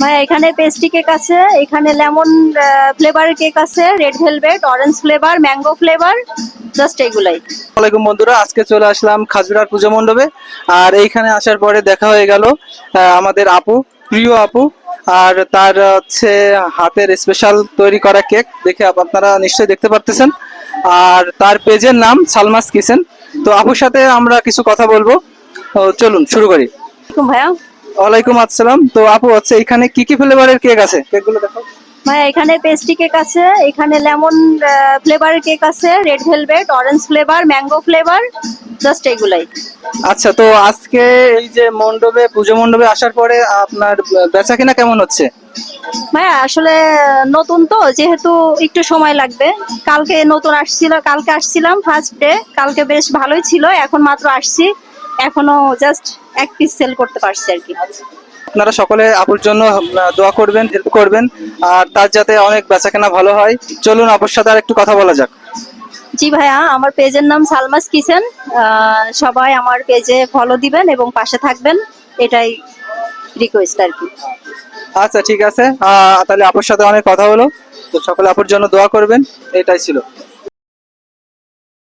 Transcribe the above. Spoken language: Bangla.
ভাই এখানে পেস্ট্রি কেক আছে এখানে লেমন ফ্লেভারের কেক আছে red velvet orange flavour mango flavour just এগুলাই। আসসালামাইকুম বন্ধুরা আজকে চলে আসলাম খাজুরার পুজো মণ্ডপে। আর এইখানে আসার পরে দেখা হয়ে গেল আমাদের আপু প্রিয় আপু আর তার হচ্ছে হাতের স্পেশাল তৈরি করা কেক দেখে আপনারা নিশ্চয়ই দেখতে পারতেছেন। আর তার পেজের নাম সালমাস কিচেন। তো আপুর সাথে আমরা কিছু কথা বলব। চলুন শুরু করি। ভাইয়া। ওয়ালাইকুম আসসালাম। তো আপু হচ্ছে এখানে কি কি ফ্লেভারের কেক আছে? কেকগুলো দেখো ভাইয়া এখানে পেস্ট্রি কেক আছে এখানে লেমন ফ্লেভারের কেক আছে red velvet orange flavour mango flavour just এগুলাই। আচ্ছা তো আজকে এই যে মণ্ডপে পুজো মণ্ডপে আসার পরে আপনার বেচা কিনা কেমন হচ্ছে? ভাইয়া আসলে নতুন তো যেহেতু একটু সময় লাগবে। কালকে নতুন আসছিল কালকে আসছিলাম ফার্স্ট ডে কালকে বেশ ভালোই ছিল এখন মাত্র আসছি। এখনও জাস্ট এক পিস সেল করতে পারছি আর কি। আপনারা সকলে আপুর জন্য দোয়া করবেন হেল্প করবেন আর তার যাতে অনেক বেচাকেনা ভালো হয়। চলুন আপুর সাথে আর একটু কথা বলা যাক। জি ভাইয়া আমার পেজের নাম সালমাস কিচেন সবাই আমার পেজে ফলো দিবেন এবং পাশে থাকবেন এটাই রিকোয়েস্ট আর কি। আচ্ছা ঠিক আছে। তাহলে আপুর সাথে অনেক কথা হলো। তো সকলে আপুর জন্য দোয়া করবেন এটাই ছিল।